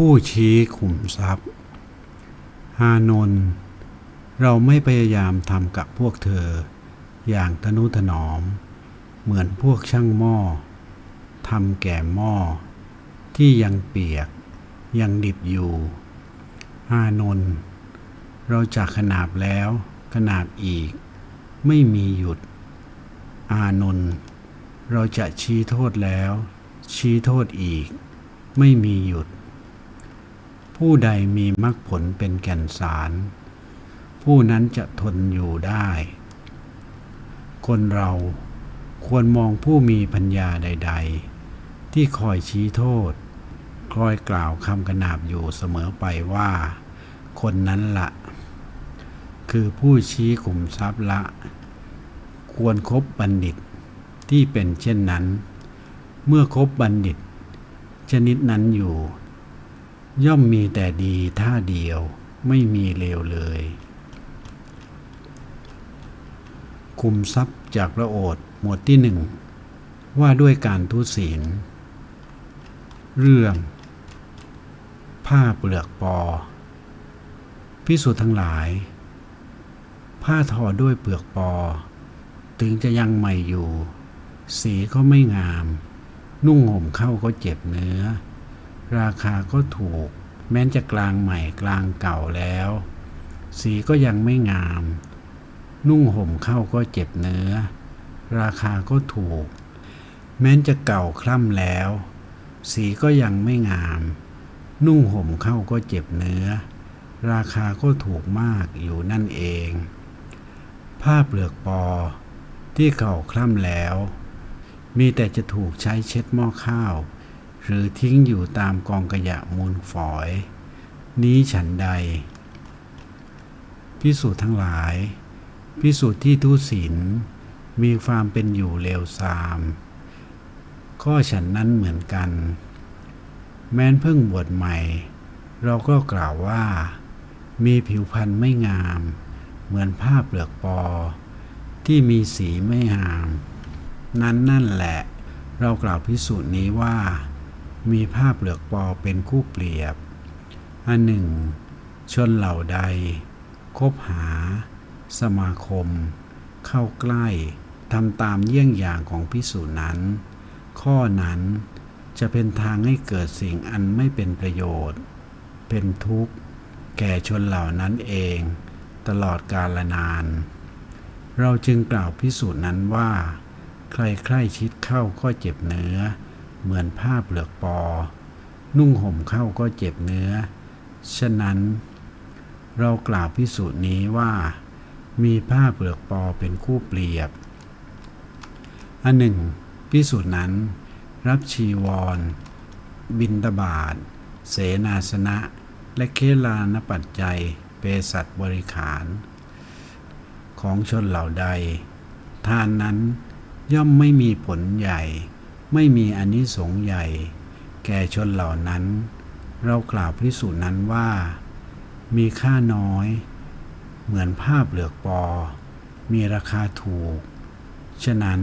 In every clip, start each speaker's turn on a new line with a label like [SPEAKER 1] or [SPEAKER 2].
[SPEAKER 1] ผู้ชี้ขุมทรัพย์ ฮานน เราไม่พยายามทำกับพวกเธอ อย่างทนุถนอม เหมือนพวกช่างหม้อทำแก่หม้อที่ยังเปียกยังดิบอยู่ฮานนท์เราจะขนาบแล้วขนาบอีก ไม่มีหยุด อานนท์เราจะชี้โทษแล้ว ชี้โทษอีก ไม่มีหยุด ผู้ใดมีมรรคผลเป็นแก่นสาร ผู้นั้นจะทนอยู่ได้ คนเราควรมองผู้มีปัญญาใด ๆ ที่คอยชี้โทษ คอยกล่าวคำกระนาบอยู่เสมอไปว่า คนนั้นละคือผู้ชี้กลุ่มทรัพย์ละ ควรครบบัณฑิตที่เป็นเช่นนั้น เมื่อครบบัณฑิต ชนิดนั้นอยู่ ย่อมมีแต่ดีท่าเดียวไม่มีเลวเลย คุมทรัพย์จากพระโอษฐ์หมวดที่หนึ่งว่าด้วยการทุศีล เรื่อง ผ้าเปลือกปอ พิสุทั้งหลาย ผ้าทอด้วยเปลือกปอ ถึงจะยังใหม่อยู่ สีก็ไม่งาม นุ่งห่มเข้าก็เจ็บเนื้อ ราคาก็ถูก แม้นจะกลางใหม่กลางเก่าแล้ว สีก็ยังไม่งาม นุ่งห่มเข้าก็เจ็บเนื้อ ราคาก็ถูก แม้นจะเก่าคล่ำแล้ว สีก็ยังไม่งาม นุ่งห่มเข้าก็เจ็บเนื้อ ราคาก็ถูกมากอยู่นั่นเอง ผ้าเปลือกปอที่เก่าคล่ำแล้ว มีแต่จะถูกใช้เช็ดหม้อข้าว หรือทิ้งอยู่ตามกองขยะมูลฝอย นี้ฉันใด พิสูจน์ทั้งหลาย พิสูจน์ที่ทุศีลมีความเป็นอยู่เลวทราม ข้อฉันนั้นเหมือนกัน แม้นเพิ่งบวชใหม่ เราก็กล่าวว่า มีผิวพรรณไม่งาม เหมือนผ้าเปลือกปอ ที่มีสีไม่งาม นั้นนั่นแหละ เรากล่าวพิสูจน์นี้ว่า มีผ้าเปลือกปอเป็นคู่เปรียบ อันหนึ่ง ชนเหล่าใด คบหา สมาคม เข้าใกล้ทำตามเยี่ยงอย่างของพิสูจน์นั้น ข้อนั้นจะเป็นทางให้เกิดสิ่งอันไม่เป็นประโยชน์ เป็นทุกข์ แก่ชนเหล่านั้นเอง ตลอดกาลนาน เราจึงกล่าวพิสูจน์นั้นว่า ใครใครชิดเข้าก็เจ็บเนื้อ เหมือนผ้าเปลือกปอ นุ่งห่มเข้าก็เจ็บเนื้อ ฉะนั้น เรากล่าวพิสูจน์นี้ว่า มีผ้าเปลือกปอเป็นคู่เปรียบ อันหนึ่ง พิสูจน์นั้น รับชีวร บินตบาทเสนาสนะ และเคลานปัจจัยเปสัตบริขาร ของชนเหล่าใด ทานนั้นย่อมไม่มีผลใหญ่ ไม่มีอนิสงส์ใหญ่ แก่ชนเหล่านั้น เรากล่าวพิสูจน์นั้นว่า มีค่าน้อย เหมือนผ้าเปลือกปอ มีราคาถูก ฉะนั้น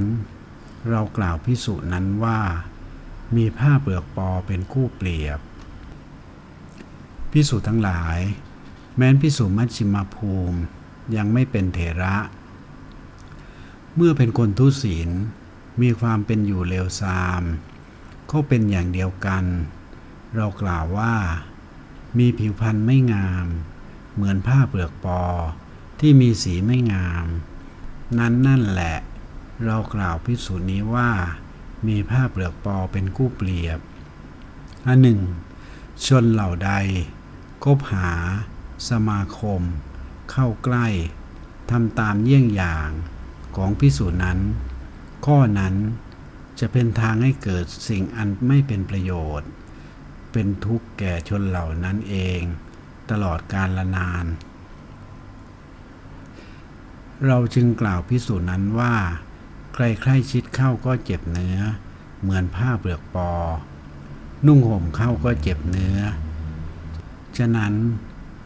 [SPEAKER 1] เรากล่าวพิสูจน์นั้นว่า มีผ้าเปลือกปอเป็นคู่เปรียบ พิสูจน์ทั้งหลาย แม้นพิสูจน์มัชชิมภูมิยังไม่เป็นเถระ เมื่อเป็นคนทุศีล มีความเป็นอยู่เลวทราม ก็เป็นอย่างเดียวกัน เรากล่าวว่า มีผิวพรรณไม่งาม เหมือนผ้าเปลือกปอ ที่มีสีไม่งาม นั้นนั่นแหละ เรากล่าวพิสูจน์นี้ว่า มีผ้าเปลือกปอเป็นคู่เปรียบอันหนึ่ง ชนเหล่าใด คบหา สมาคม เข้าใกล้ทำตามเยี่ยงอย่างของพิสูจน์นั้น ข้อนั้นจะเป็นทางให้เกิดสิ่งอันไม่เป็นประโยชน์ เป็นทุกข์แก่ชนเหล่านั้นเอง ตลอดกาลนาน เราจึงกล่าวพิสูจน์นั้นว่าใครใครชิดเข้าก็เจ็บเนื้อ เหมือนผ้าเปลือกปอ นุ่งห่มเข้าก็เจ็บเนื้อ ฉะนั้น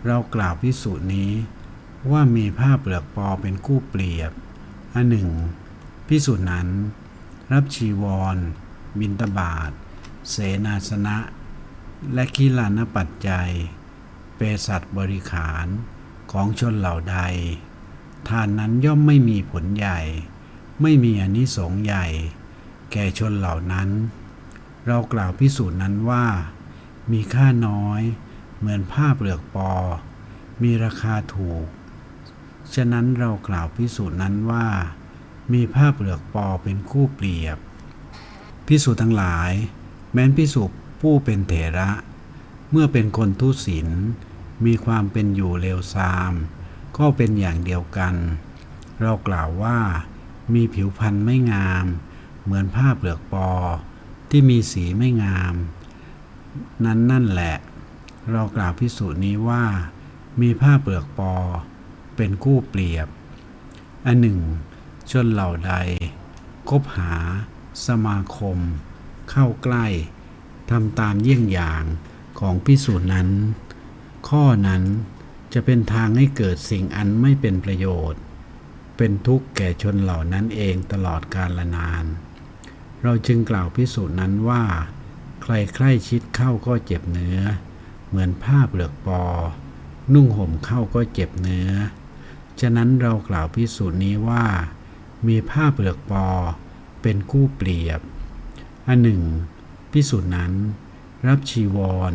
[SPEAKER 1] เรากล่าวพิสูจน์นี้ว่ามีผ้าเปลือกปอเป็นคู่เปรียบอันหนึ่ง พิสูจน์นั้น รับชีวร บินตบาท เสนาสนะ และกีลานปัจจัย เปสัตบริขารของชนเหล่าใด ทานนั้นย่อมไม่มีผลใหญ่ ไม่มีอนิสงส์ใหญ่ แก่ชนเหล่านั้น เรากล่าวพิสูจน์นั้นว่า มีค่าน้อย เหมือนผ้าเปลือกปอ มีราคาถูก ฉะนั้นเรากล่าวพิสูจน์นั้นว่า มีผ้าเปลือกปอเป็นคู่เปรียบพิสูจน์ทั้งหลาย แม้นพิสูจน์ผู้เป็นเถระ เมื่อเป็นคนทุศีลมีความเป็นอยู่เลวทราม ก็เป็นอย่างเดียวกัน เรากล่าวว่ามีผิวพรรณไม่งาม เหมือนผ้าเปลือกปอ ที่มีสีไม่งาม นั้นนั่นแหละ เรากล่าวพิสูจน์นี้ว่า มีผ้าเปลือกปอ เป็นคู่เปรียบ อันหนึ่ง ชนเหล่าใด คบหา สมาคม เข้าใกล้ทำตามเยี่ยงอย่างของพิสูจน์นั้น ข้อนั้นจะเป็นทางให้เกิดสิ่งอันไม่เป็นประโยชน์ เป็นทุกข์แก่ชนเหล่านั้นเองตลอดกาลนาน เราจึงกล่าวพิสูจน์นั้นว่า ใครใคร่ชิดเข้าก็เจ็บเนื้อ เหมือนผ้าเปลือกปอ นุ่งห่มเข้าก็เจ็บเนื้อ ฉะนั้นเรากล่าวพิสูจน์นี้ว่า มีผ้าเปลือกปอ เป็นคู่เปรียบ อันหนึ่งพิสูจน์นั้น รับชีวร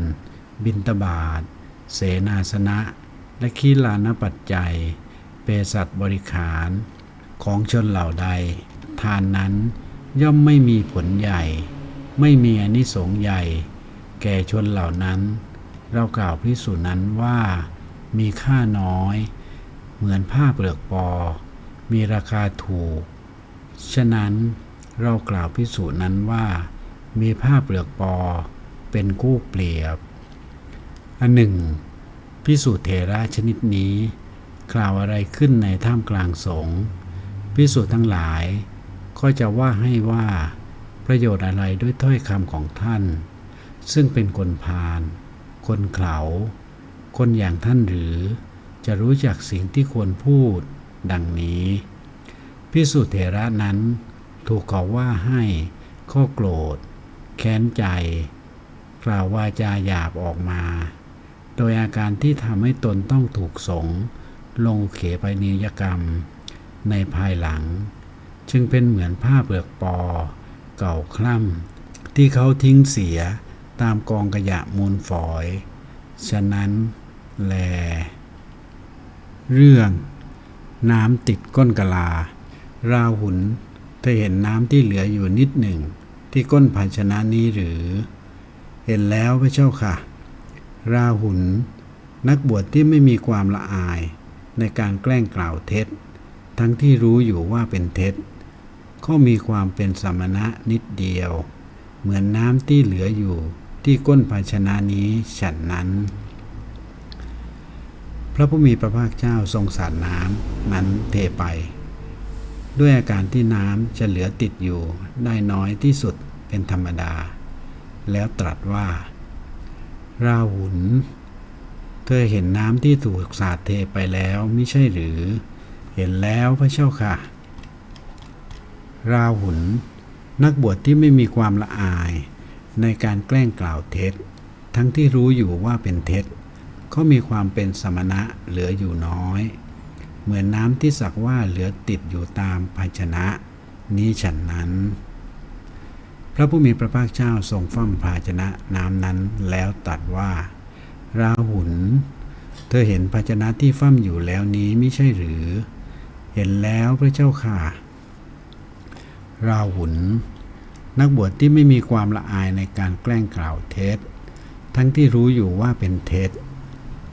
[SPEAKER 1] บินตบาทเสนาสนะ และขีลานปัจจัย เปสัตบริขาร ของชนเหล่าใด ทานนั้นย่อมไม่มีผลใหญ่ ไม่มีอนิสงส์ใหญ่ แก่ชนเหล่านั้น เรากล่าวพิสูจน์นั้นว่า มีค่าน้อย เหมือนผ้าเปลือกปอ มีราคาถูก ฉะนั้นเรากล่าวพิสูจน์นั้นว่า มีผ้าเปลือกปอเป็นคู่เปรียบ อันหนึ่ง พิสูจน์เทระชนิดนี้ กล่าวอะไรขึ้นในท่ามกลางสงฆ์พิสูจน์ทั้งหลาย ก็จะว่าให้ว่า ประโยชน์อะไรด้วยถ้อยคำของท่าน ซึ่งเป็นคนพาลคนเขาคนอย่างท่านหรือจะรู้จักสิ่งที่ควรพูด ดังนี้ พิสุเถระนั้นถูกเขาว่าให้ข้อโกรธ แค้นใจ กล่าววาจาหยาบออกมา โดยอาการที่ทำให้ตนต้องถูกสงลงเขปนิยกรรม ในภายหลัง จึงเป็นเหมือนผ้าเปลือกปอ เก่าคล่ำที่เขาทิ้งเสียตามกองขยะมูลฝอย ฉะนั้นแล เรื่อง น้ำติดก้นกะลา ราหุลเธอเห็นน้ำที่เหลืออยู่นิดหนึ่ง ที่ก้นภาชนะนี้หรือ เห็นแล้วพระเจ้าค่ะ ราหุลนักบวชที่ไม่มีความละอายในการแกล้งกล่าวเท็จ ทั้งที่รู้อยู่ว่าเป็นเท็จก็มีความเป็นสมณะนิดเดียว เหมือนน้ำที่เหลืออยู่ที่ก้นภาชนะนี้ฉันนั้น ระผู้มีพระภาคเจ้าทรงสาดน้ำนั้นเทไป ด้วยอาการที่น้ำจะเหลือติดอยู่ได้น้อยที่สุดเป็นธรรมดา แล้วตรัสว่า ราหุลเธอเห็นน้ำที่ถูกสาดเทไปแล้วไม่ใช่หรือ เห็นแล้วพระเจ้าค่ะ ราหุลนักบวชที่ไม่มีความละอายในการแกล้งกล่าวเท็จ ทั้งที่รู้อยู่ว่าเป็นเท็จ ก็มีความเป็นสมณะเหลืออยู่น้อย เหมือนน้ำที่สักว่าเหลือติดอยู่ตามภาชนะ นี้ฉันนั้น พระผู้มีพระภาคเจ้าทรงฟ้อมภาชนะน้ำนั้นแล้วตรัสว่า ราหุลเธอเห็นภาชนะที่ฟ้อมอยู่แล้วนี้ไม่ใช่หรือ เห็นแล้วพระเจ้าค่ะ ราหุลนักบวชที่ไม่มีความละอายในการแกล้งกล่าวเท็จ ทั้งที่รู้อยู่ว่าเป็นเท็จ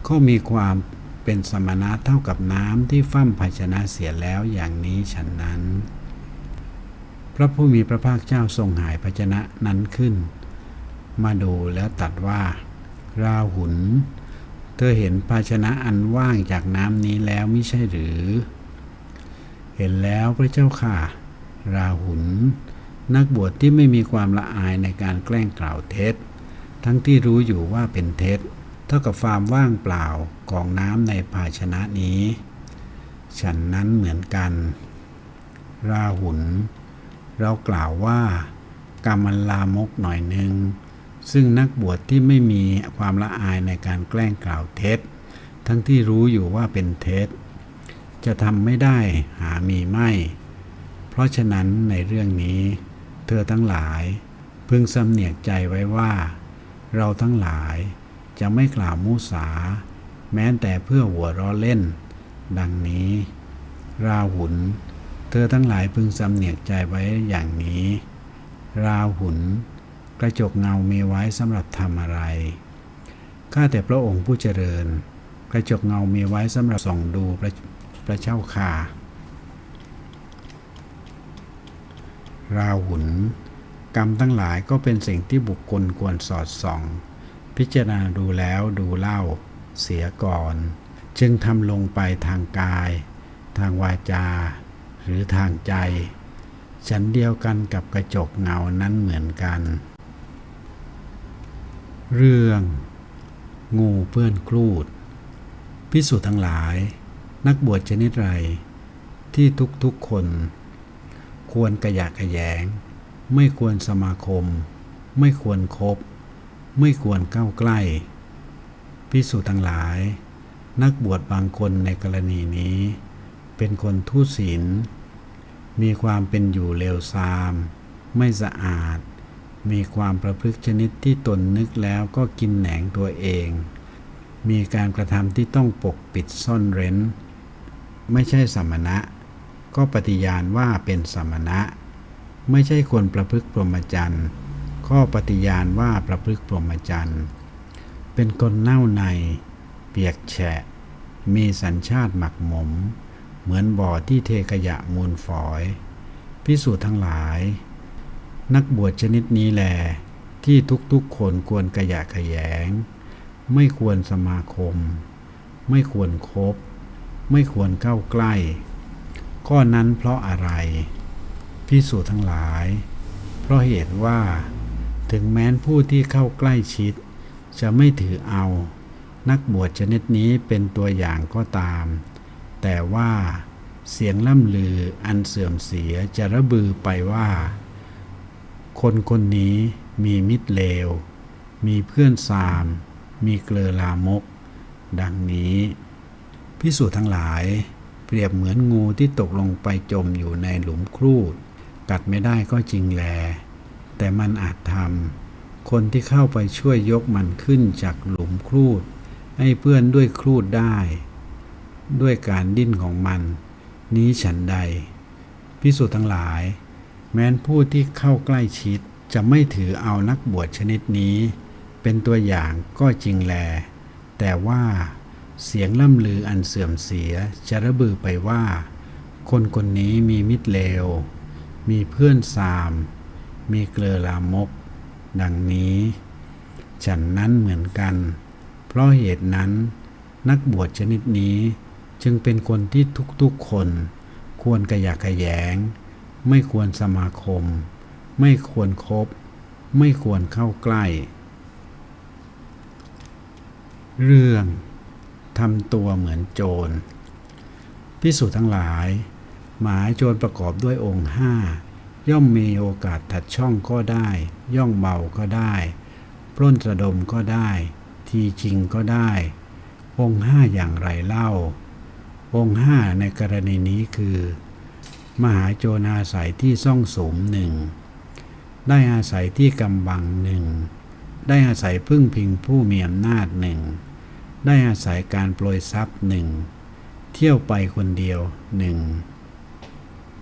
[SPEAKER 1] ก็มีความเป็นสมณะเท่ากับน้ำที่ฟั่มภาชนะเสียแล้วอย่างนี้ฉันนั้น พระผู้มีพระภาคเจ้าทรงหายภาชนะนั้นขึ้น มาดูแล้วตัดว่า ราหุลเธอเห็นภาชนะอันว่างจากน้ำนี้แล้วไม่ใช่หรือ เห็นแล้วพระเจ้าค่ะ ราหุลนักบวชที่ไม่มีความละอายในการแกล้งกล่าวเท็จ ทั้งที่รู้อยู่ว่าเป็นเท็จ เท่ากับฟามว่างเปล่าของน้ำในภาชนะนี้ ฉันนั้นเหมือนกัน ราหุลเรากล่าวว่ากรรมันลามกหน่อยหนึ่งซึ่งนักบวชที่ไม่มีความละอายในการแกล้งกล่าวเท็จ ทั้งที่รู้อยู่ว่าเป็นเท็จ จะทำไม่ได้หามีไม่ เพราะฉะนั้นในเรื่องนี้ เธอทั้งหลาย พึงสำเนียกใจไว้ว่า เราทั้งหลาย จะไม่กล่าวมุสา แม้แต่เพื่อหัวเราะเล่น ดังนี้ ราหุลเธอทั้งหลายพึงสำเนียกใจไว้อย่างนี้ ราหุลกระจกเงามีไว้สำหรับทำอะไร ข้าแต่พระองค์ผู้เจริญ กระจกเงามีไว้สำหรับส่องดูพระพระเจ้าค่ะ ราหุลกรรมทั้งหลายก็เป็นสิ่งที่บุคคลควรสอดส่อง พิจารณาดูแล้วดูเล่า เสียก่อน จึงทำลงไปทางกาย ทางวาจา หรือทางใจ ฉันเดียวกันกับกระจกเงานั้นเหมือนกัน เรื่อง งูเพื่อนครูด พิสูจน์ทั้งหลาย นักบวชชนิดไร ที่ทุกๆคน ควรกระยะกระแยง ไม่ควรสมาคม ไม่ควรครบ ไม่ควรเข้าใกล้พิสูจน์ทั้งหลาย นักบวชบางคนในกรณีนี้ เป็นคนทุศีล มีความเป็นอยู่เลวทราม ไม่สะอาด มีความประพฤติชนิดที่ตนนึกแล้วก็กินแหนงตัวเอง มีการกระทำที่ต้องปกปิดซ่อนเร้น ไม่ใช่สมณะ ก็ปฏิญาณว่าเป็นสมณะ ไม่ใช่คนประพฤติพรหมจรรย์ ก็ปฏิญาณว่าประพฤติพรหมจรรย์ เป็นคนเน่าใน เปียกแฉะ มีสัญชาติหมักหมม เหมือนบ่อที่เทขยะมูลฝอย พิสูจน์ทั้งหลาย นักบวชชนิดนี้แหลที่ทุกๆคนควรกระยะขยง ไม่ควรสมาคม ไม่ควรครบไม่ควรเข้าใกล้ ข้อนั้นเพราะอะไรพิสูจน์ทั้งหลาย เพราะเหตุว่า ถึงแม้นผู้ที่เข้าใกล้ชิด จะไม่ถือเอา นักบวชชนิดนี้เป็นตัวอย่างก็ตาม แต่ว่าเสียงล่ำลืออันเสื่อมเสียจะระบือไปว่า คนคนนี้มีมิตรเลว มีเพื่อนสาม มีเกลอลามก ดังนี้ พิสูจน์ทั้งหลาย เปรียบเหมือนงูที่ตกลงไปจมอยู่ในหลุมครูด กัดไม่ได้ก็จริงแล แต่มันอาจทำคนที่เข้าไปช่วยยกมันขึ้นจากหลุมครูด ให้เพื่อนด้วยครูดได้ด้วยการดิ้นของมัน นี้ฉันใด พิสูจน์ทั้งหลาย แม้นผู้ที่เข้าใกล้ชิดจะไม่ถือเอานักบวชชนิดนี้ เป็นตัวอย่างก็จริงแล แต่ว่าเสียงล่ำลืออันเสื่อมเสียจะระบือไปว่า คนคนนี้มีมิตรเลว มีเพื่อนสาม มีเกลอลามก ดังนี้ ฉันนั้นเหมือนกัน เพราะเหตุนั้น นักบวชชนิดนี้จึงเป็นคนที่ทุกๆคน ควรกระยะกระแยง ไม่ควรสมาคม ไม่ควรครบไม่ควรเข้าใกล้ เรื่องทำตัวเหมือนโจรพิสูจน์ทั้งหลาย หมายโจรประกอบด้วยองค์ห้า ย่อมมีโอกาสถัดช่องก็ได้ ย่องเบาก็ได้ ปล้นระดมก็ได้ ทีจริงก็ได้ องห้าอย่างไรเล่า องห้าในกรณีนี้คือ มหาโจรอาศัยที่ซ่องสมหนึ่งได้อาศัยที่กำบังหนึ่งได้อาศัยพึ่งพิงผู้มีอำนาจหนึ่งได้อาศัยการโปรยทรัพย์หนึ่งเที่ยวไปคนเดียวหนึ่ง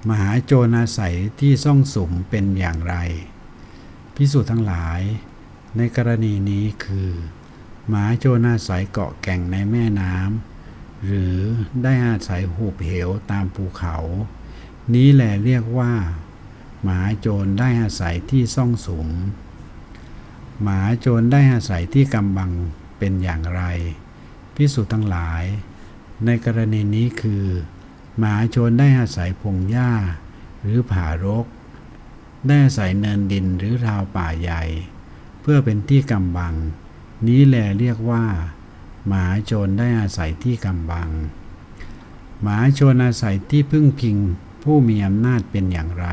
[SPEAKER 1] มหาโจรอาศัยที่ซ่องสุมเป็นอย่างไร พิสูจน์ทั้งหลาย ในกรณีนี้คือมหาโจรอาศัยเกาะแก่งในแม่น้ำหรือได้อาศัยหูบเหวตามภูเขา นี้แหละเรียกว่า หมาโจรได้อาศัยที่ซ่องสุมหมาโจรได้อาศัยที่กำบังเป็นอย่างไร พิสูจน์ทั้งหลาย ในกรณีนี้คือ หมาโจรได้อาศัยพงหญ้า หรือผารก ได้อาศัยเนินดินหรือราวป่าใหญ่ เพื่อเป็นที่กำบัง นี้แหละเรียกว่า หมาโจรได้อาศัยที่กำบัง หมาโจรอาศัยที่พึ่งพิงผู้มีอำนาจเป็นอย่างไร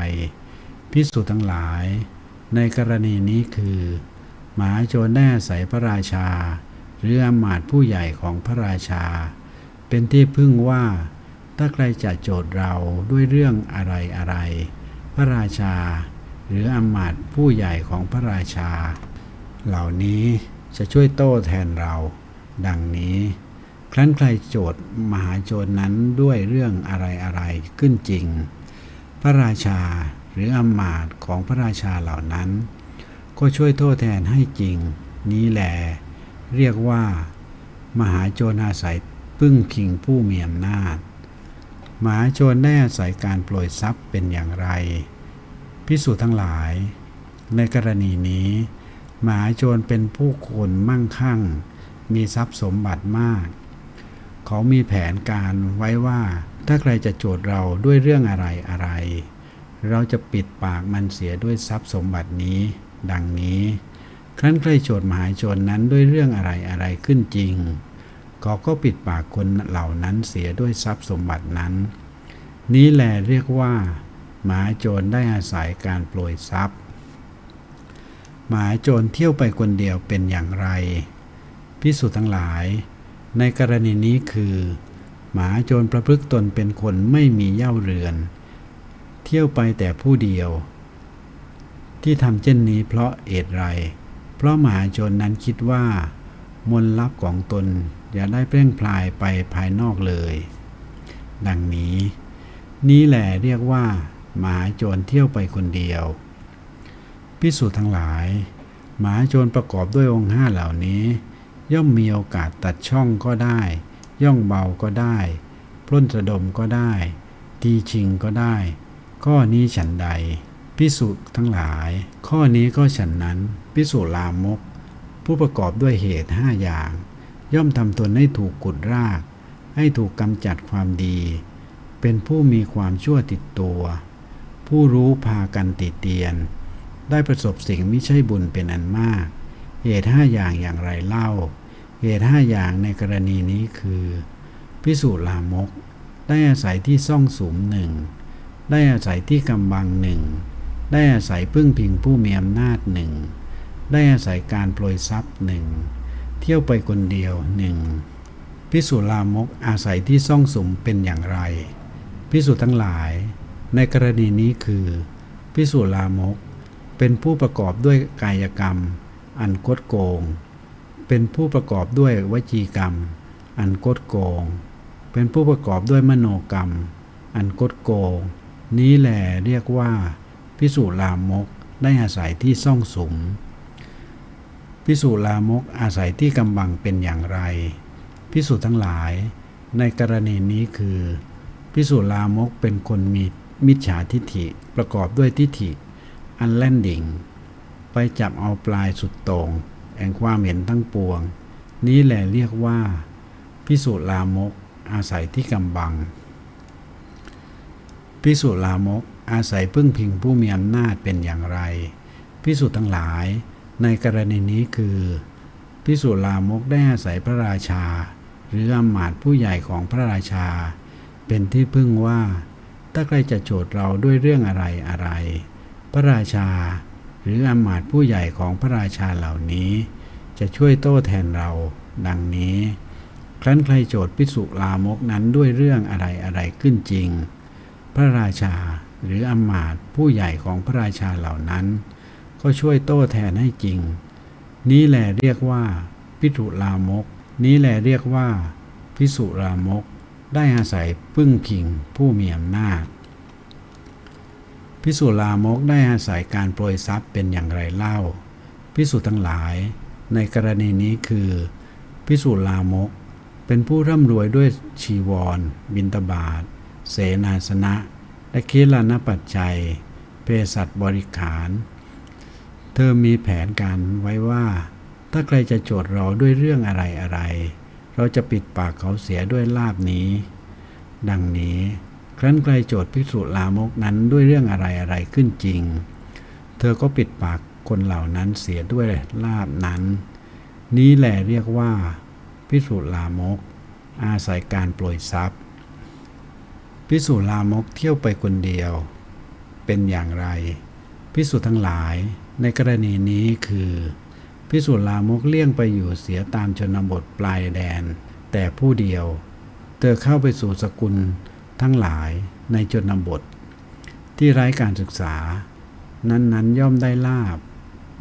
[SPEAKER 1] พิสูจน์ทั้งหลาย ในกรณีนี้คือ หมหาโจรได้อาศัยพระราชา หรืออำมาตย์ผู้ใหญ่ของพระราชา เป็นที่พึ่งว่า ถ้าใครจะโจทย์เราด้วยเรื่องอะไรอะไร พระราชา หรืออำมาตย์ผู้ใหญ่ของพระราชา เหล่านี้จะช่วยโต้แทนเรา ดังนี้ ครั้นใครโจทย์มหาโจรนั้นด้วยเรื่องอะไรอะไรขึ้นจริง พระราชาหรืออำมาตย์ของพระราชาเหล่านั้น ก็ช่วยโทษแทนให้จริง นี้แหลเรียกว่า มหาโจรอาศัยพึ่งคิงผู้มีอำนาจ มหาโจรได้อาศัยการโปรยทรัพย์เป็นอย่างไร พิสูจน์ทั้งหลาย ในกรณีนี้ มหาโจรเป็นผู้คนมั่งคั่ง มีทรัพย์สมบัติมาก เขามีแผนการไว้ว่าถ้าใครจะโจทย์เราด้วยเรื่องอะไรอะไร เราจะปิดปากมันเสียด้วยทรัพย์สมบัตินี้ ดังนี้ ครั้นใครโจทย์มหาโจรนั้นด้วยเรื่องอะไรอะไรขึ้นจริง เขาก็ปิดปากคนเหล่านั้นเสียด้วยทรัพย์สมบัตินั้น นี้แหละเรียกว่าหมาโจรได้อาศัยการโปรยทรัพย์ หมาโจรเที่ยวไปคนเดียวเป็นอย่างไร พิสูจน์ทั้งหลาย ในกรณีนี้คือ หมาโจรประพฤติตนเป็นคนไม่มีเย่าเรือน เที่ยวไปแต่ผู้เดียว ที่ทำเช่นนี้เพราะเหตุไร เพราะหมาโจรนั้นคิดว่ามนลับของตน อย่าได้เปร่งพลายไปภายนอกเลย ดังนี้ นี้แหละเรียกว่า หมาโจรเที่ยวไปคนเดียว พิสูจน์ทั้งหลาย หมาโจรประกอบด้วยองค์ห้าเหล่านี้ ย่อมมีโอกาสตัดช่องก็ได้ ย่องเบาก็ได้ปล้นสะดมก็ได้ ตีชิงก็ได้ ข้อนี้ฉันใด พิสูจน์ทั้งหลาย ข้อนี้ก็ฉันนั้น พิสูจน์ลามก ผู้ประกอบด้วยเหตุห้าอย่าง ย่อมทำตนให้ถูกกุดราก ให้ถูกกำจัดความดี เป็นผู้มีความชั่วติดตัว ผู้รู้พากันติเตียน ได้ประสบสิ่งไม่ใช่บุญเป็นอันมาก เหตุห้าอย่างอย่างไรเล่า เหตุห้าอย่างในกรณีนี้คือ พิสูจน์ลามก ได้อาศัยที่ซ่องสุมหนึ่ง ได้อาศัยที่กำบังหนึ่ง ได้อาศัยพึ่งพิงผู้มีอำนาจหนึ่ง ได้อาศัยการโปรยทรัพย์หนึ่ง เที่ยวไปคนเดียวหนึ่งพิสูจน์ลามกอาศัยที่ซ่องสมเป็นอย่างไร พิสูจน์ทั้งหลาย ในกรณีนี้คือ พิสูจน์ลามก เป็นผู้ประกอบด้วยกายกรรม อันโคดโกง เป็นผู้ประกอบด้วยวจีกรรม อันโคดโกง เป็นผู้ประกอบด้วยมโนกรรม อันโคดโกง นี้แหละเรียกว่า พิสูจน์ลามกได้อาศัยที่ซ่องสม พิสูจน์ลามกอาศัยที่กำบังเป็นอย่างไร พิสูจน์ทั้งหลาย ในกรณีนี้คือ พิสูจน์ลามกเป็นคนมีมิจฉาทิฐิประกอบด้วยทิฐิ อันแล่นดิ่ง ไปจับเอาปลายสุดต่งแห่งความเห็นทั้งปวง นี้แหละเรียกว่า พิสูจน์ลามกอาศัยที่กำบัง พิสูจน์ลามกอาศัยพึ่งพิงผู้มีอำนาจเป็นอย่างไร พิสูจน์ทั้งหลาย ในกรณีนี้คือพิสูจน์ลามกได้อาศัยพระราชา หรืออำมาตย์ผู้ใหญ่ของพระราชา เป็นที่พึ่งว่า ถ้าใครจะโจทย์เราด้วยเรื่องอะไรอะไร พระราชา หรืออำมาตย์ผู้ใหญ่ของพระราชาเหล่านี้ จะช่วยโต้แทนเรา ดังนี้ ครั้นใครโจทย์พิสุลามกนั้นด้วยเรื่องอะไรอะไรขึ้นจริง พระราชาหรืออำมาตย์ผู้ใหญ่ของพระราชาเหล่านั้น ก็ช่วยโต้แทนให้จริง นี้แหละเรียกว่า พิสุลามก นี้แหละเรียกว่า พิสุลามก ได้อาศัยพึ่งพิงผู้มีอำนาจ พิสุลามกได้อาศัยการโปรยทรัพย์เป็นอย่างไรเล่า พิสุทั้งหลาย ในกรณีนี้คือ พิสุลามก เป็นผู้ร่ำรวยด้วยชีวร บินตบาทเสนาสนะ และคิลานปัจจัย เภสัชบริขาร เธอมีแผนการไว้ว่า ถ้าใครจะโจทย์เราด้วยเรื่องอะไรอะไร เราจะปิดปากเขาเสียด้วยลาบนี้ ดังนี้ ครั้นใครโจทย์ภิกษุลามกนั้นด้วยเรื่องอะไรอะไรขึ้นจริง เธอก็ปิดปากคนเหล่านั้นเสียด้วยลาบนั้น นี้แหละเรียกว่า พิสุลามก อาศัยการโปรยทรัพย์ พิสุลามกเที่ยวไปคนเดียว เป็นอย่างไร พิสุทั้งหลาย ในกรณีนี้คือ พิสุลามกเลี่ยงไปอยู่เสียตามชนบทปลายแดน แต่ผู้เดียว เธอเข้าไปสู่สกุลทั้งหลายในชนบท ที่ไร้การศึกษา นั้นๆย่อมได้ลาบ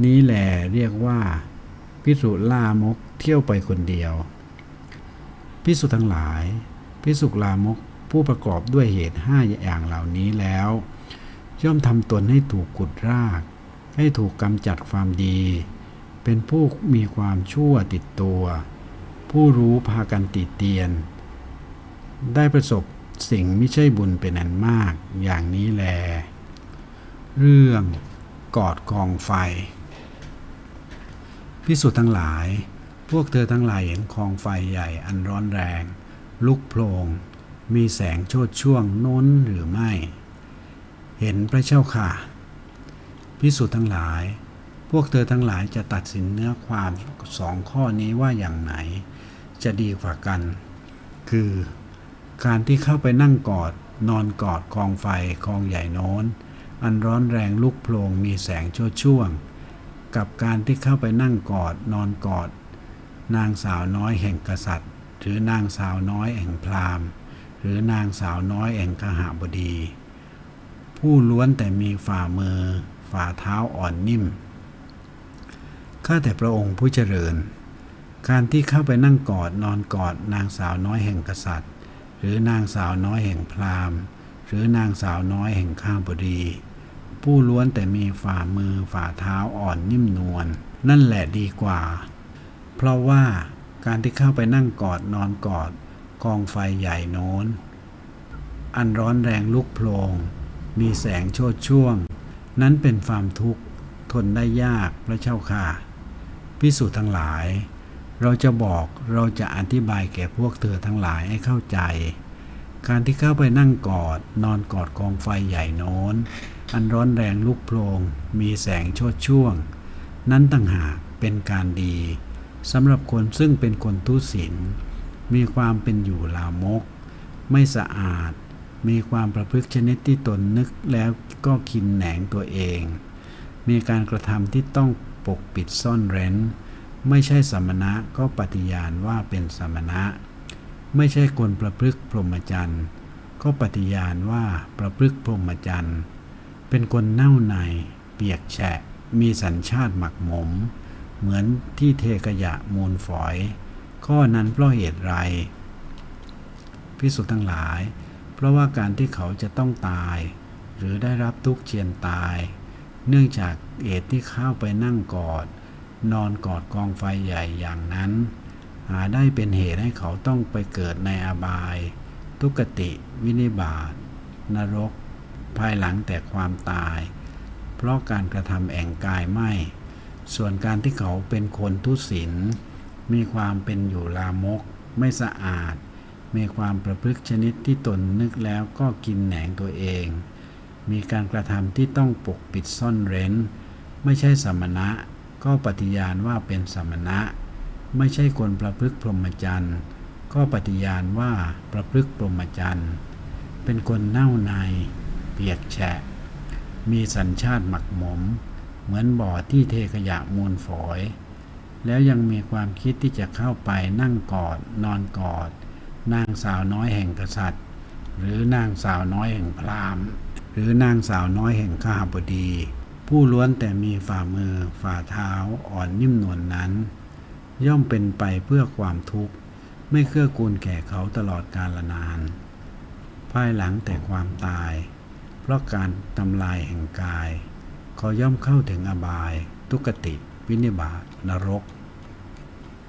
[SPEAKER 1] นี้แหลเรียกว่า พิสุลามกเที่ยวไปคนเดียว พิสุทั้งหลาย พิสุลามกผู้ประกอบด้วยเหตุห้าอย่างเหล่านี้แล้ว ย่อมทำตนให้ถูกกุดราก ให้ถูกกำจัดความดี เป็นผู้มีความชั่วติดตัว ผู้รู้พากันติเตียน ได้ประสบสิ่งไม่ใช่บุญเป็นอันมากอย่างนี้แล เรื่องกอดกองไฟ พิสุทั้งหลาย พวกเธอทั้งหลายเห็นกองไฟใหญ่อันร้อนแรง ลุกโพลงมีแสงโชดช่วงโน้นหรือไม่ เห็นพระเจ้าค่ะ พิสุทั้งหลาย พวกเธอทั้งหลายจะตัดสินเนื้อความสองข้อนี้ว่าอย่างไหน จะดีกว่ากัน คือ การที่เข้าไปนั่งกอด นอนกอดกองไฟกองใหญ่โน้น อันร้อนแรงลุกโพลงมีแสงโชดช่วง กับการที่เข้าไปนั่งกอดนอนกอด นางสาวน้อยแห่งกษัตริย์ หรือนางสาวน้อยแห่งพราหมณ์ หรือนางสาวน้อยแห่งขหบดี ผู้ล้วนแต่มีฝ่ามือ ฝ่าเท้าอ่อนนิ่ม ข้าแต่พระองค์ผู้เจริญ การที่เข้าไปนั่งกอดนอนกอดนางสาวน้อยแห่งกษัตริย์ หรือนางสาวน้อยแห่งพราหมณ์ หรือนางสาวน้อยแห่งข้าบดีผู้ล้วนแต่มีฝ่ามือฝ่าเท้าอ่อนนิ่มนวลนั่นแหละดีกว่า เพราะว่าการที่เข้าไปนั่งกอดนอนกอดกองไฟใหญ่โน้น อันร้อนแรงลุกโพลงมีแสงโชดช่วง นั้นเป็นความทุกข์ทนได้ยากพระเจ้าค่ะพิสูจน์ทั้งหลาย เราจะบอกเราจะอธิบายแก่พวกเธอทั้งหลายให้เข้าใจ การที่เข้าไปนั่งกอดนอนกอดกองไฟใหญ่โน้น อันร้อนแรงลุกโพลงมีแสงโชดช่วง นั้นต่างหากเป็นการดีสำหรับคนซึ่งเป็นคนทุศีลมีความเป็นอยู่ลามก ไม่สะอาด มีความประพฤติชนิดที่ตนนึกแล้วก็กินแหนงตัวเอง มีการกระทำที่ต้องปกปิดซ่อนเร้น ไม่ใช่สมณะก็ปฏิญาณว่าเป็นสมณะ ไม่ใช่คนประพฤติพรหมจรรย์ก็ปฏิญาณว่าประพฤติพรหมจรรย์เป็นคนเน่าใน เปียกแฉะ มีสัญชาติหมักหมม เหมือนที่เทขยะมูลฝอย ข้อนั้นเพราะเหตุไรพิสุทั้งหลาย ราะว่าการที่เขาจะต้องตาย หรือได้รับทุกข์เจียนตาย เนื่องจากเหตุที่เข้าไปนั่งกอด นอนกอดกองไฟใหญ่อย่างนั้น หาได้เป็นเหตุให้เขาต้องไปเกิดในอบาย ทุกติ วินิบาตนรก ภายหลังแต่ความตาย เพราะการกระทำแองกายไม่ ส่วนการที่เขาเป็นคนทุศีลมีความเป็นอยู่ลามก ไม่สะอาด มีความประพฤติชนิดที่ตนนึกแล้วก็กินแหนงตัวเอง มีการกระทำที่ต้องปกปิดซ่อนเร้น ไม่ใช่สมณะ ก็ปฏิญาณว่าเป็นสมณะ ไม่ใช่คนประพฤติพรหมจรรย์ ก็ปฏิญาณว่าประพฤติพรหมจรรย์ เป็นคนเน่าใน เปียกแฉะ มีสัญชาติหมักหมม เหมือนบ่อที่เทขยะมูลฝอย แล้วยังมีความคิดที่จะเข้าไปนั่งกอด นอนกอด นางสาวน้อยแห่งกษัตริย์ หรือนางสาวน้อยแห่งพราหมณ์ หรือนางสาวน้อยแห่งข้าบดี ผู้ล้วนแต่มีฝ่ามือฝ่าเท้าอ่อนนิ่มนวลนนั้น ย่อมเป็นไปเพื่อความทุกข์ ไม่เกื้อกูลแก่เขาตลอดกาลนาน ภายหลังแต่ความตาย เพราะการทำลายแห่งกาย เขาย่อมเข้าถึงอบาย ทุกติ วินิบาตนรก